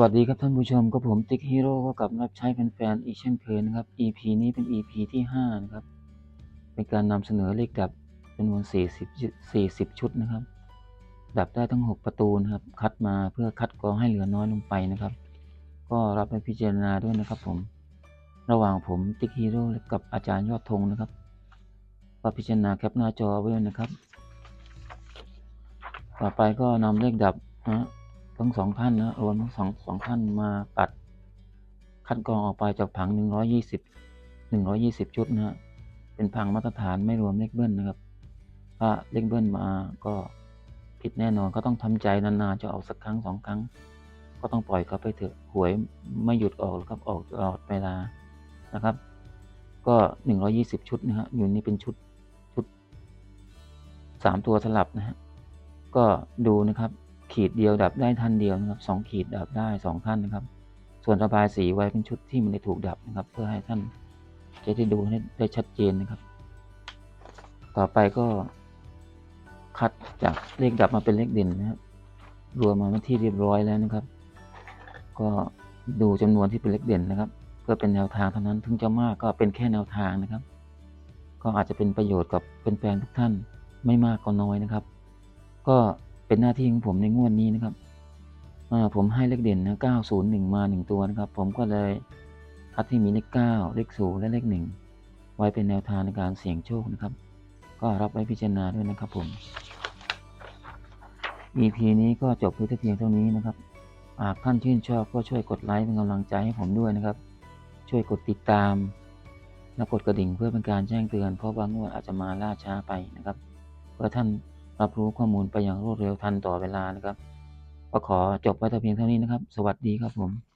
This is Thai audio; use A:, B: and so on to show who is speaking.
A: วัสดีครับท่านผู้ชมก็ผมติ๊กฮีโร่ก็กลับรับใช้แฟนๆอีกเช่นเคยนะครับ EP นี้เป็น EP ที่ 5 นะครับ เป็นการนำเสนอเลขดับจำนวน 40 40 ชุดนะครับ ดับได้ทั้ง 6 ประตูนะครับ คัดมาเพื่อคัดกรองให้เหลือน้อยลงไปนะครับ ก็รับไปพิจารณาด้วยนะครับผม ระหว่างผมติ๊กฮีโร่กับอาจารย์ยอดธงนะครับก็พิจารณาแคปหน้าจอไว้นะครับ ต่อไปก็นำเลขดับนะฮะ ทั้งสองท่านนะรวมทั้งสองสองท่านมาตัดคัดกรองออกไปจากผัง 120 120 ชุดนะฮะเป็นผังมาตรฐานไม่รวมเลขเบิ้ลนะครับ ถ้าเลขเบิ้ลมาก็ผิดแน่นอนก็ต้องทำใจนานๆจะออกสักครั้งสองครั้ง ก็ต้องปล่อยเขาไปเถอะหวยไม่หยุดออกครับออกตลอดเวลานะครับ ก็ 120 ชุดนะฮะอยู่นี่เป็นชุดชุดสามตัวสลับนะฮะก็ดูนะครับ ขีดเดียวดับได้ท่านเดียวนะครับสองขีดดับได้สองท่านนะครับ ส่วนระบายสีไว้เป็นชุดที่มันได้ถูกดับนะครับ เพื่อให้ท่านจะได้ดูได้ชัดเจนนะครับ ต่อไปก็คัดจากเลขดับมาเป็นเลขเด่นนะครับรวมมาเป็นที่เรียบร้อยแล้วนะครับ ก็ดูจำนวนที่เป็นเลขเด่นนะครับ เพื่อเป็นแนวทางเท่านั้นถึงจะมากก็เป็นแค่แนวทางนะครับ ก็อาจจะเป็นประโยชน์กับแฟนๆทุกท่านไม่มากก็น้อยนะครับ ก็ เป็นหน้าที่ของผมในงวดนี้นะครับผมให้เลขเด่นนะ901 มา 1 ตัวนะครับ ผมก็เลยคัดที่มีเลข9เลข0และเลข 1 ไว้เป็นแนวทางในการเสี่ยงโชคนะครับ ก็รับไว้พิจารณาด้วยนะครับผม EP นี้ก็จบเพียงเท่านี้นะครับหากท่านชื่นชอบก็ช่วยกดไลค์เป็นกำลังใจให้ผมด้วยนะครับ ช่วยกดติดตาม และกดกระดิ่งเพื่อเป็นการแจ้งเตือน เพราะบางงวดอาจจะมาล่าช้าไปนะครับ เพื่อท่าน รับรู้ข้อมูลไปอย่างรวดเร็วทันต่อเวลานะครับ ก็ขอจบไว้แต่เพียงเท่านี้นะครับ สวัสดีครับผม